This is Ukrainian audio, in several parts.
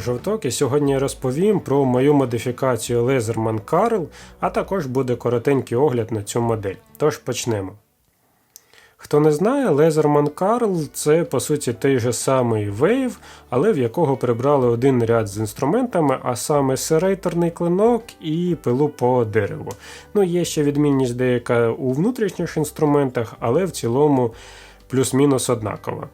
Жовток, і сьогодні розповім про мою модифікацію Laserman Carl, а також буде коротенький огляд на цю модель. Тож почнемо. Хто не знає, Laserman Carl це по суті той же самий Wave, але в якого прибрали один ряд з інструментами, а саме серейторний клинок і пилу по дереву. Ну, є ще відмінність деяка у внутрішніх інструментах, але в цілому плюс-мінус однакова.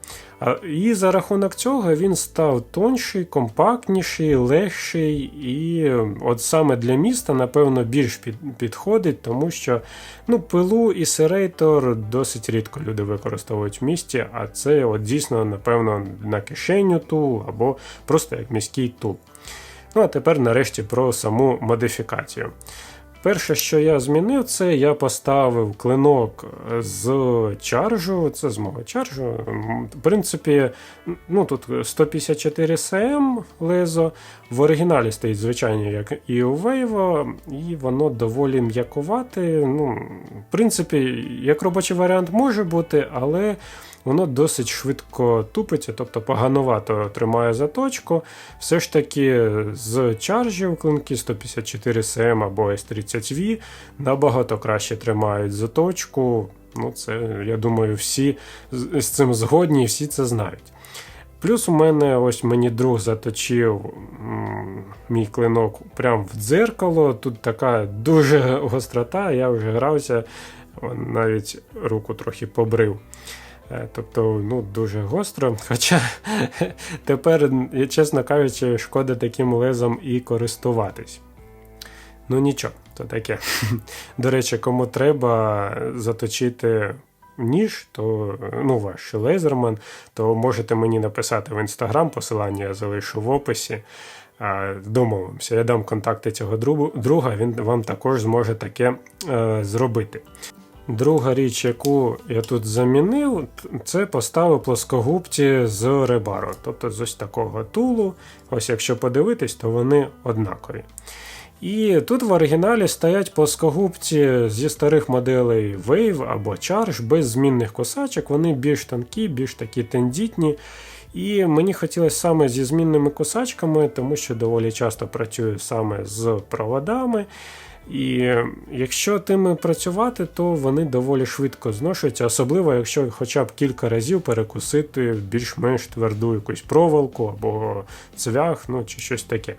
І за рахунок цього він став тонший, компактніший, легший, і от саме для міста, напевно, більш підходить, тому що ну, пилу і серейтор досить рідко люди використовують в місті, а це от дійсно, напевно, на кишеню тул або просто як міський тул. Ну а тепер нарешті про саму модифікацію. Перше, що я змінив, це я поставив клинок з чаржу. Це з мого чаржу. В принципі, ну тут 154 см лезо. В оригіналі стоїть звичайно, як і у Вейво, і воно доволі м'якувате. Ну, в принципі, як робочий варіант може бути, але воно досить швидко тупиться, тобто поганувато тримає заточку. Все ж таки з чаржів клинки 154 см або S30V набагато краще тримають заточку. Ну, це, я думаю, всі з цим згодні і всі це знають. Плюс у мене ось мені друг заточив мій клинок прямо в дзеркало. Тут така дуже гострота, я вже грався, навіть руку трохи побрив. Е, Тобто, ну, дуже гостро. Хоча тепер, чесно кажучи, шкода таким лезом і користуватись. Ну нічого, то таке. До речі, кому треба заточити ніж, то ну, ваш лезерман, то можете мені написати в інстаграм, посилання я залишу в описі. Домовимося, я дам контакти цього друга, він вам також зможе таке е, зробити. Друга річ, яку я тут замінив, це поставив плоскогубці з ребару, тобто з ось такого тулу. Ось якщо подивитись, то вони однакові. І тут в оригіналі стоять плоскогубці зі старих моделей Wave або Charge без змінних косачок, вони більш тонкі, більш такі тендітні. І мені хотілося саме зі змінними косачками, тому що доволі часто працюю саме з проводами. І якщо тими працювати, то вони доволі швидко зношуються, особливо якщо хоча б кілька разів перекусити в більш-менш тверду якусь проволоку або цвях, ну чи щось таке.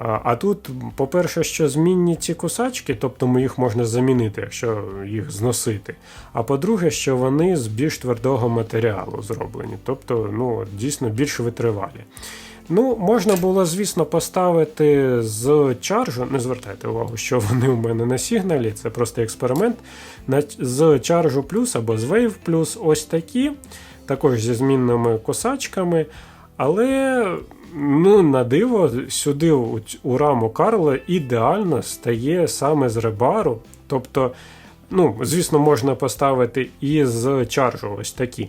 А тут, по-перше, що змінні ці кусачки, тобто їх можна замінити, якщо їх зносити. А по-друге, що вони з більш твердого матеріалу зроблені, тобто ну, дійсно більш витривалі. Ну, можна було, звісно, поставити з чаржу. Не звертайте увагу, що вони у мене на сигналі, це просто експеримент. З чаржу плюс або з Wave плюс ось такі, також зі змінними косачками. Але ну, на диво, сюди у, у раму Карла ідеально стає саме з ребару. Тобто, ну, звісно, можна поставити і з чаржу ось такі.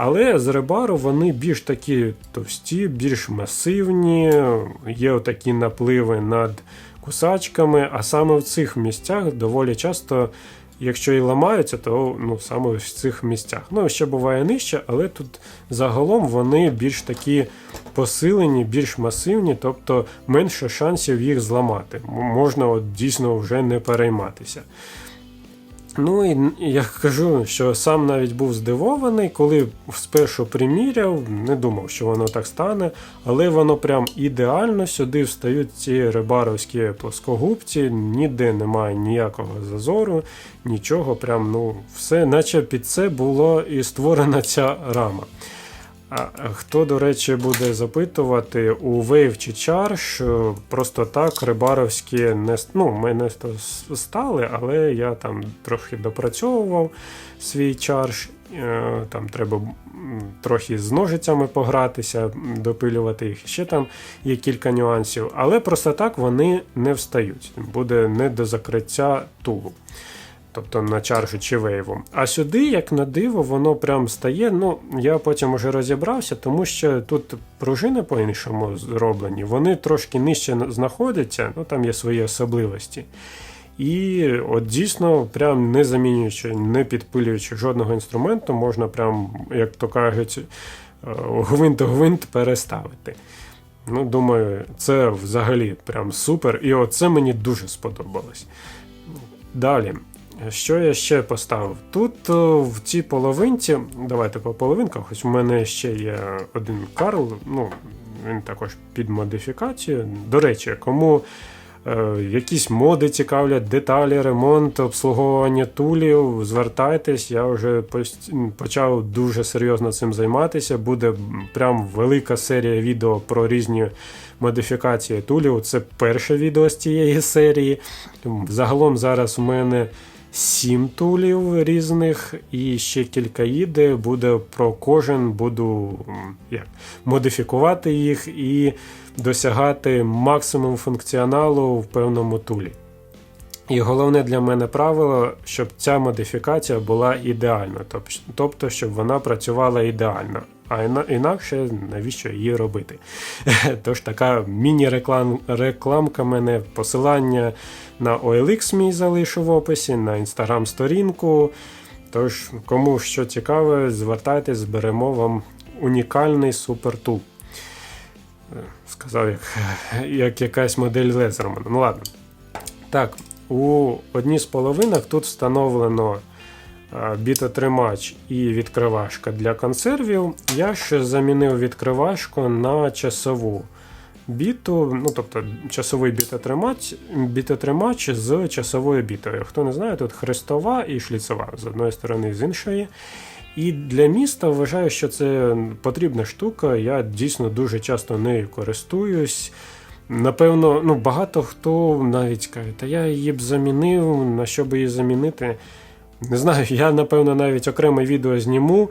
Але з ребару вони більш такі товсті, більш масивні, є такі напливи над кусачками, а саме в цих місцях доволі часто, якщо і ламаються, то ну, саме в цих місцях. Ну, ще буває нижче, але тут загалом вони більш такі посилені, більш масивні, тобто менше шансів їх зламати. Можна от дійсно вже не перейматися. Ну і я кажу, що сам навіть був здивований, коли спершу приміряв, не думав, що воно так стане, але воно прям ідеально сюди встають ці рибаровські плоскогубці, ніде немає ніякого зазору, нічого, прям ну все, наче під це було і створена ця рама. Хто, до речі, буде запитувати, у Wave чи Charge просто так рибаровські не ну, ми не ст- стали, але я там трохи допрацьовував свій Charge. Е, Там треба трохи з ножицями погратися, допилювати їх. Ще там є кілька нюансів, але просто так вони не встають. Буде не до закриття тулу тобто на чаржу чи вейву. А сюди, як на диво, воно прям стає. Ну, я потім уже розібрався, тому що тут пружини по-іншому зроблені, вони трошки нижче знаходяться, ну там є свої особливості. І от дійсно, прям не замінюючи, не підпилюючи жодного інструменту, можна прям, як то кажуть, е, гвинт-гвинт переставити. Ну, думаю, це взагалі прям супер. І оце мені дуже сподобалось. Далі. Що я ще поставив? Тут о, в цій половинці, давайте по половинках, ось у мене ще є один Карл, ну, він також під модифікацію. До речі, кому е, якісь моди цікавлять, деталі, ремонт, обслуговування тулів, звертайтесь, я вже почав дуже серйозно цим займатися. Буде прям велика серія відео про різні модифікації тулів. Це перше відео з цієї серії. Загалом зараз у мене. Сім тулів різних і ще кілька іде. Буде про кожен, буду як, модифікувати їх і досягати максимум функціоналу в певному тулі. І головне для мене правило, щоб ця модифікація була ідеальна, тобто, щоб вона працювала ідеально. А інакше навіщо її робити? Тож така міні-рекламка мене, посилання на OLX мій залишу в описі, на інстаграм-сторінку. Тож, кому що цікаве, звертайтесь, зберемо вам унікальний супертул. Е, Сказав, як, як якась модель Лезермана. Ну ладно. Так, у одній з половинок тут встановлено е, бітотримач і відкривашка для консервів. Я ще замінив відкривашку на часову біту, ну тобто часовий бітотримач, бітотримач з часовою бітою. Хто не знає, тут хрестова і шліцова з одної сторони, з іншої. І для міста вважаю, що це потрібна штука. Я дійсно дуже часто нею користуюсь. Напевно, ну багато хто навіть каже, та я її б замінив, на що би її замінити. Не знаю, я напевно навіть окреме відео зніму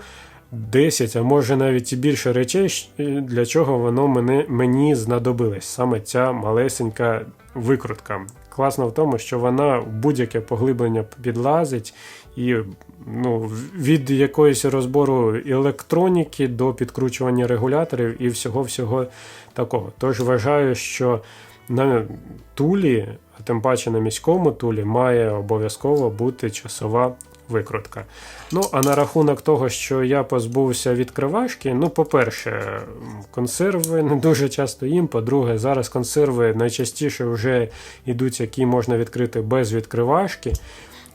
10, а може навіть і більше речей, для чого воно мене, мені знадобилось. Саме ця малесенька викрутка. Класно в тому, що вона в будь-яке поглиблення підлазить і ну, від якоїсь розбору електроніки до підкручування регуляторів і всього-всього такого. Тож вважаю, що на тулі, а тим паче на міському тулі, має обов'язково бути часова викрутка. Ну, а на рахунок того, що я позбувся відкривашки, ну, по-перше, консерви не дуже часто їм. По-друге, зараз консерви найчастіше вже йдуть, які можна відкрити без відкривашки.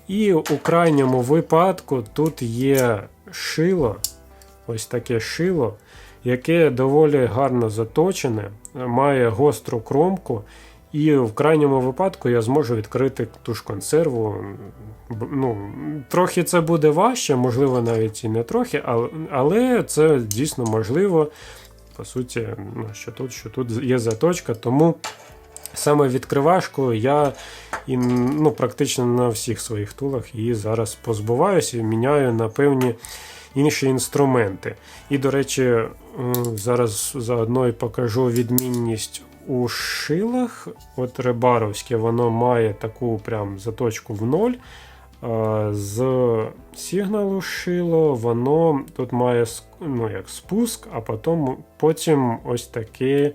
І у крайньому випадку тут є шило, ось таке шило, яке доволі гарно заточене, має гостру кромку. І в крайньому випадку я зможу відкрити ту ж консерву. Ну, трохи це буде важче, можливо, навіть і не трохи, але, це дійсно можливо. По суті, ну, що тут, що тут є заточка, тому саме відкривашку я і, ну, практично на всіх своїх тулах її зараз позбуваюся і міняю на певні інші інструменти. І, до речі, зараз заодно і покажу відмінність у шилах. От ребаровське воно має таку прям заточку в ноль. З сигналу шило, воно тут має ну, як спуск, а потім, потім ось таке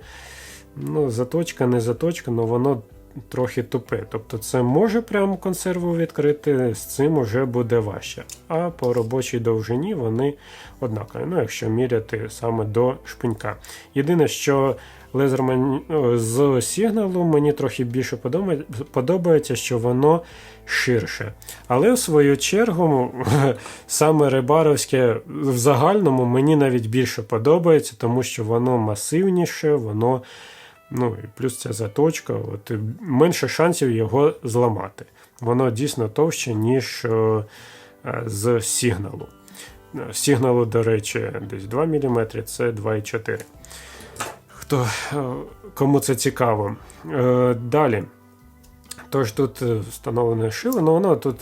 ну, заточка, не заточка, але воно трохи тупе. Тобто це може прямо консерву відкрити, з цим уже буде важче. А по робочій довжині вони однакові, ну, якщо міряти саме до шпинька. Єдине, що лезерман з сигналу мені трохи більше подобається, що воно ширше. Але в свою чергу саме рибаровське в загальному мені навіть більше подобається, тому що воно масивніше, воно. Ну і плюс ця заточка, от менше шансів його зламати. Воно дійсно товще, ніж е, з сигналу. Сигналу, до речі, десь 2 мм, це 2,4. Хто, е, кому це цікаво. Е, Далі. Тож тут е, встановлене шило, ну воно тут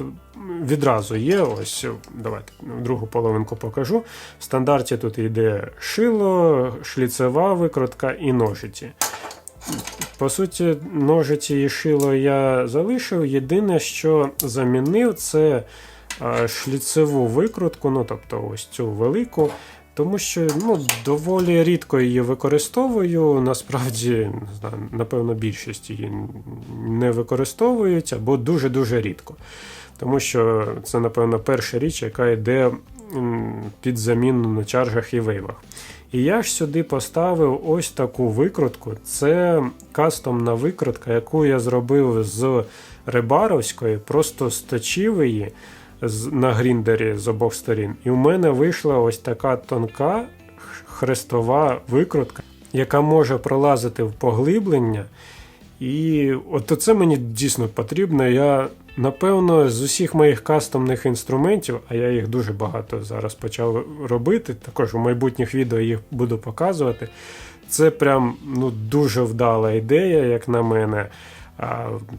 відразу є. Ось давайте другу половинку покажу. В стандарті тут йде шило, шліцева викрутка і ножиці. По суті, ножиці і шило я залишив. Єдине, що замінив, це шліцеву викрутку, ну тобто ось цю велику. Тому що ну, доволі рідко її використовую. Насправді, напевно, більшість її не використовують або дуже-дуже рідко. Тому що це, напевно, перша річ, яка йде під заміну на чаржах і вейвах. І я ж сюди поставив ось таку викрутку. Це кастомна викрутка, яку я зробив з Рибаровської, просто сточив її на гріндері з обох сторін. І у мене вийшла ось така тонка хрестова викрутка, яка може пролазити в поглиблення. І от це мені дійсно потрібно. Я напевно з усіх моїх кастомних інструментів, а я їх дуже багато зараз почав робити. Також у майбутніх відео їх буду показувати. Це прям ну, дуже вдала ідея, як на мене.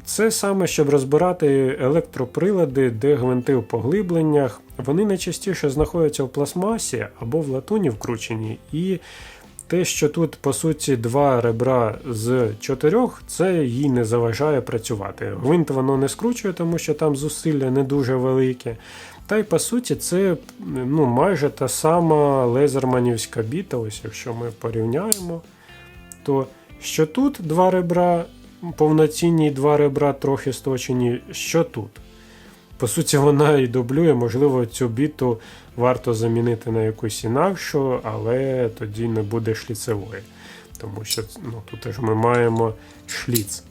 Це саме, щоб розбирати електроприлади, де гвинти в поглибленнях. Вони найчастіше знаходяться в пластмасі або в латуні вкручені. І те, що тут, по суті, два ребра з чотирьох, це їй не заважає працювати. Гвинт воно не скручує, тому що там зусилля не дуже велике. Та й по суті, це ну, майже та сама лезерманівська біта. Ось якщо ми порівняємо, то що тут два ребра, повноцінні два ребра трохи сточені, що тут. По суті, вона і дублює, можливо, цю біту варто замінити на якусь інакшу, але тоді не буде шліцевої. Тому що ну, тут ж ми маємо шліц.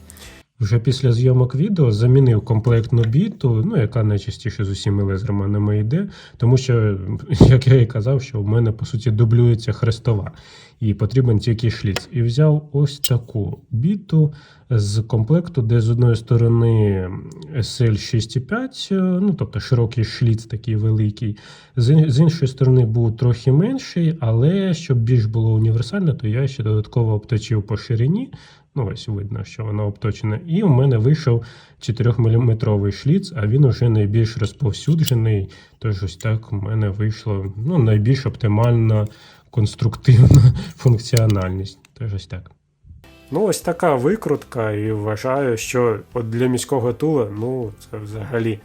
Вже після зйомок відео замінив комплектну біту, ну, яка найчастіше з усіма лезерманами йде, тому що, як я і казав, що в мене по суті дублюється хрестова, і потрібен тільки шліц. І взяв ось таку біту з комплекту, де з одної сторони SL6,5, ну тобто широкий шліц такий великий, з іншої сторони був трохи менший, але щоб більш було універсально, то я ще додатково обточив по ширині. Ну, ось видно, що воно обточене. І у мене вийшов 4-мм шліц, а він уже найбільш розповсюджений. Тож ось так у мене вийшло ну, найбільш оптимальна конструктивна функціональність. Тож ось так. Ну, ось така викрутка, і вважаю, що от для міського тула, ну, це взагалі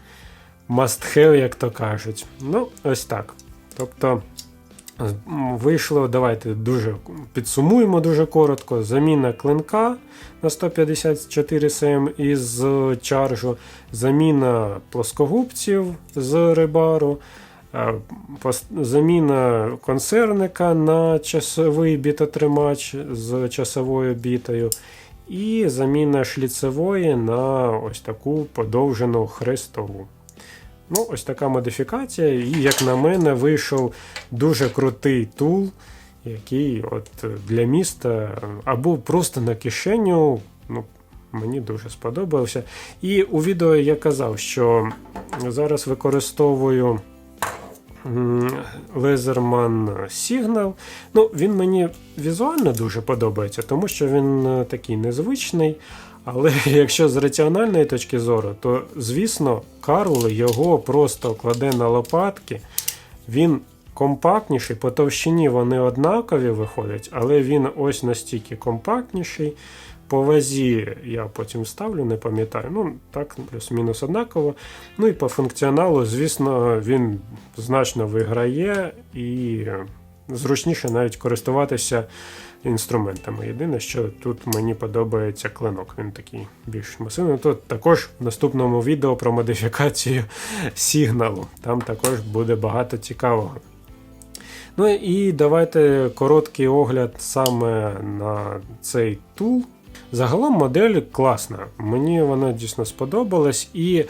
must have, як то кажуть. Ну, ось так. Тобто, вийшло, давайте дуже підсумуємо дуже коротко. Заміна клинка на 154 см із чаржу, заміна плоскогубців з рибару. Заміна консервника на часовий бітотримач з часовою бітою, і заміна шліцевої на ось таку подовжену хрестову. Ну, ось така модифікація, і, як на мене, вийшов дуже крутий тул, який от для міста або просто на кишеню. Ну, Мені дуже сподобався. І у відео я казав, що зараз використовую Лезерман Signal. Ну, він мені візуально дуже подобається, тому що він е, такий незвичний. Але якщо з раціональної точки зору, то звісно, Карл його просто кладе на лопатки. Він компактніший, по товщині вони однакові виходять, але він ось настільки компактніший. По вазі я потім ставлю, не пам'ятаю. Ну, так, плюс-мінус однаково. Ну і по функціоналу, звісно, він значно виграє і зручніше навіть користуватися інструментами. Єдине, що тут мені подобається клинок, він такий більш масивний. Тут також в наступному відео про модифікацію сигналу. Там також буде багато цікавого. Ну і давайте короткий огляд саме на цей тул. Загалом модель класна. Мені вона дійсно сподобалась. І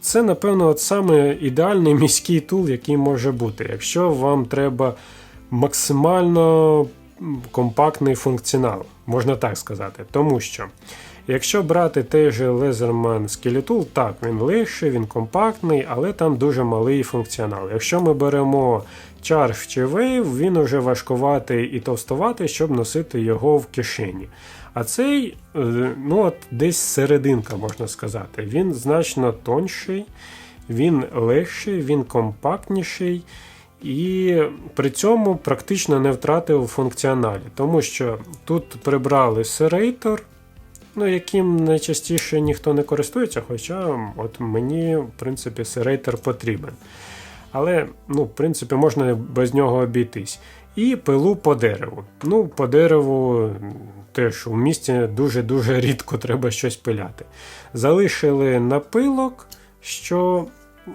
це, напевно, от саме ідеальний міський тул, який може бути. Якщо вам треба максимально компактний функціонал, можна так сказати. Тому що, якщо брати той же Leatherman Skeletool, так, він легший, він компактний, але там дуже малий функціонал. Якщо ми беремо Charge чи Wave, він уже важкуватий і товстуватий, щоб носити його в кишені. А цей, е, ну от десь серединка, можна сказати. Він значно тонший, він легший, він компактніший. І при цьому практично не втратив функціоналі, тому що тут прибрали серейтор, ну, яким найчастіше ніхто не користується, хоча от мені, в принципі, серейтор потрібен. Але, ну, в принципі, можна без нього обійтись. І пилу по дереву. Ну, по дереву м, теж у місті дуже-дуже рідко треба щось пиляти. Залишили напилок, що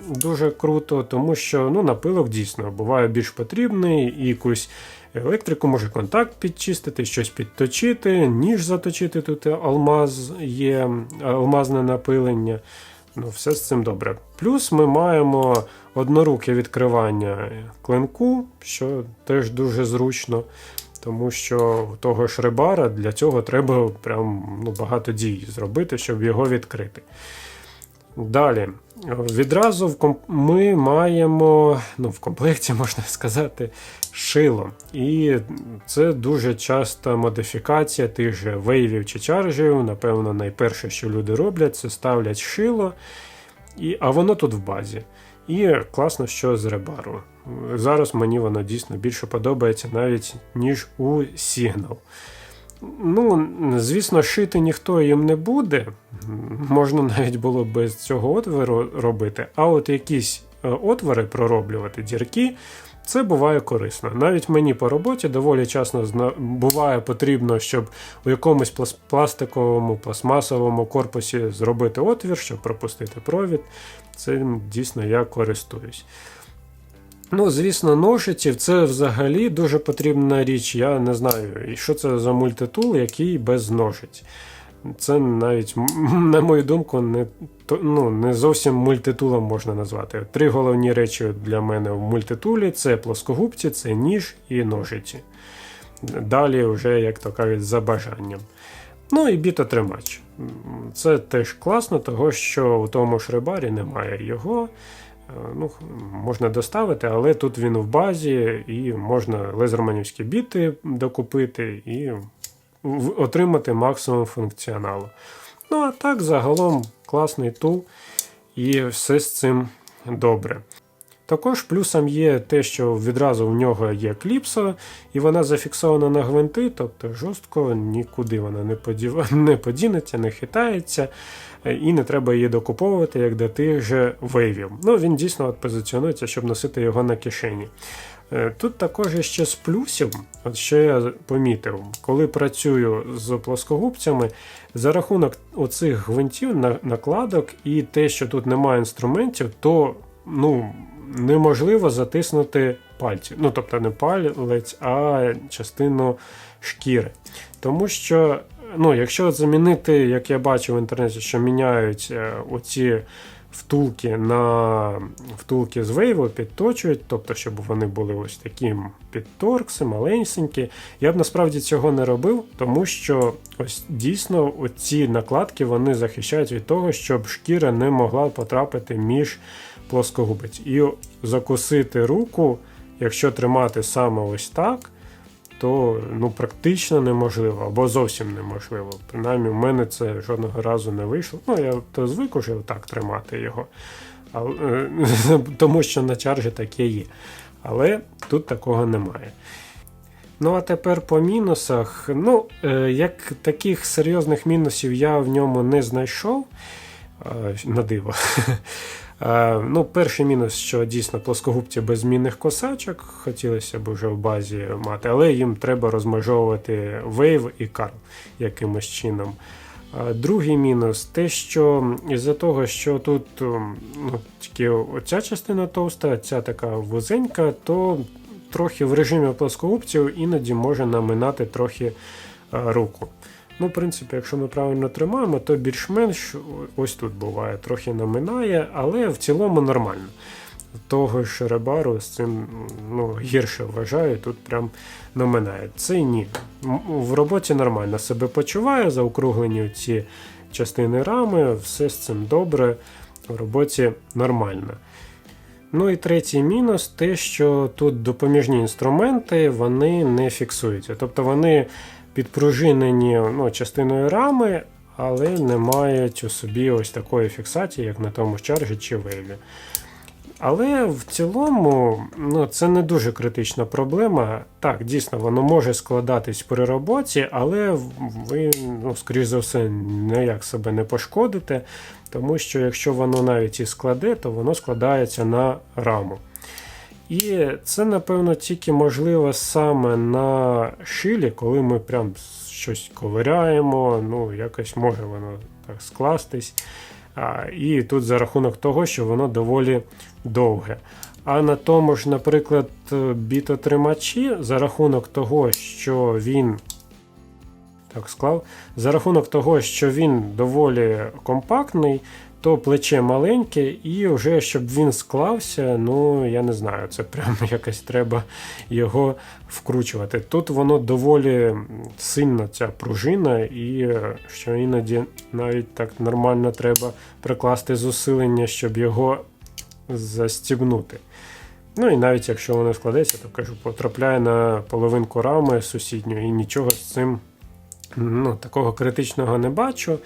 дуже круто, тому що ну, напилок дійсно буває більш потрібний, і якусь електрику, може контакт підчистити, щось підточити, ніж заточити. Тут алмаз є, алмазне напилення. Ну, все з цим добре. Плюс ми маємо одноруке відкривання клинку, що теж дуже зручно, тому що у того ж рибара для цього треба прям ну, багато дій зробити, щоб його відкрити. Далі, відразу в ми маємо ну, в комплекті, можна сказати, шило. І це дуже часта модифікація тих же вейвів чи чаржів. Напевно, найперше, що люди роблять, це ставлять шило, і... а воно тут в базі. І класно, що з ребару. Зараз мені воно дійсно більше подобається навіть, ніж у Signal. Ну, звісно, шити ніхто їм не буде. Можна навіть було без цього отвору робити. А от якісь е, отвори пророблювати, дірки, це буває корисно. Навіть мені по роботі доволі часто буває потрібно, щоб у якомусь пластиковому, пластмасовому корпусі зробити отвір, щоб пропустити провід. Цим дійсно я користуюсь. Ну, звісно, ножиців це взагалі дуже потрібна річ. Я не знаю, що це за мультитул, який без ножиць. Це навіть, на мою думку, не ну, не зовсім мультитулом можна назвати. Три головні речі для мене в мультитулі це плоскогубці, це ніж і ножиці. Далі, вже, як то кажуть, за бажанням. Ну і бітотримач. Це теж класно, того що у тому ж рибарі немає його. Е, ну, Можна доставити, але тут він в базі, і можна лезерманівські біти докупити і отримати максимум функціоналу. Ну, а так, загалом класний тул, і все з цим добре. Також плюсом є те, що відразу в нього є кліпса, і вона зафіксована на гвинти, тобто жорстко нікуди вона не, подів... не подінеться, не хитається, і не треба її докуповувати, як до тих же вейвів. Ну, Він дійсно от позиціонується, щоб носити його на кишені. Е, тут також ще з плюсів, що я помітив, коли працюю з плоскогубцями, за рахунок оцих гвинтів, накладок і те, що тут немає інструментів, то ну, неможливо затиснути пальці. Ну, тобто не палець, а частину шкіри. Тому що, ну, якщо замінити, як я бачив в інтернеті, що міняють е, оці втулки на втулки з вейву підточують, тобто, щоб вони були ось такі підторкси, маленькі. Я б насправді цього не робив, тому що ось дійсно ці накладки вони захищають від того, щоб шкіра не могла потрапити між плоскогубець. І закусити руку, якщо тримати саме ось так, то ну, практично неможливо або зовсім неможливо. Принаймні, в мене це жодного разу не вийшло. Ну, я то звик уже так тримати його, але, тому що на чаржі таке є. Але тут такого немає. Ну, а тепер по мінусах. Ну, е, як таких серйозних мінусів я в ньому не знайшов. На диво. Ну, Перший мінус, що дійсно плоскогубці без змінних косачок, хотілося б вже в базі мати, але їм треба розмежовувати Wave і Carl якимось чином. Другий мінус те, що із-за того, що тут ну, тільки оця частина товста, ця така вузенька, то трохи в режимі плоскогубців іноді може наминати трохи руку. Ну, в принципі, якщо ми правильно тримаємо, то більш-менш ось тут буває, трохи наминає, але в цілому нормально. Того ж ребару з цим ну, гірше вважаю, тут прям наминає. Це ні. В роботі нормально себе почуває, заокруглені ці частини рами, все з цим добре, в роботі нормально. Ну і третій мінус те, що тут допоміжні інструменти вони не фіксуються. Тобто вони підпружинені ну, частиною рами, але не мають у собі ось такої фіксації, як на тому чаржі чи вейві. Але в цілому ну, це не дуже критична проблема. Так, дійсно, воно може складатись при роботі, але ви, ну, скоріш за все, ніяк себе не пошкодите, тому що якщо воно навіть і складе, то воно складається на раму. І це, напевно, тільки можливо саме на шилі, коли ми прям щось ковиряємо, ну, якось може воно так скластись. А, І тут за рахунок того, що воно доволі довге. А на тому ж, наприклад, бітотримачі, за рахунок того, що він так склав, за рахунок того, що він доволі компактний, то плече маленьке, і вже щоб він склався, ну я не знаю, це прямо якось треба його вкручувати. Тут воно доволі сильно ця пружина, і е, що іноді навіть так нормально треба прикласти зусилення, щоб його застібнути. Ну і навіть якщо воно складеться, то кажу, потрапляє на половинку рами сусідньої і нічого з цим ну, такого критичного не бачу.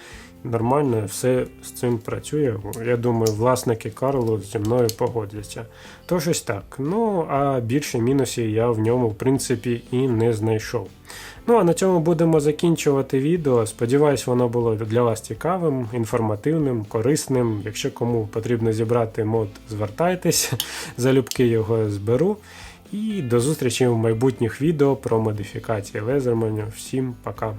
Нормально все з цим працює. Я думаю, власники Карлу зі мною погодяться. Тож ось так. Ну, а більше мінусів я в ньому, в принципі, і не знайшов. Ну, а на цьому будемо закінчувати відео. Сподіваюсь, воно було для вас цікавим, інформативним, корисним. Якщо кому потрібно зібрати мод, звертайтесь, залюбки його зберу. І до зустрічі в майбутніх відео про модифікації лезерманів. Всім пока!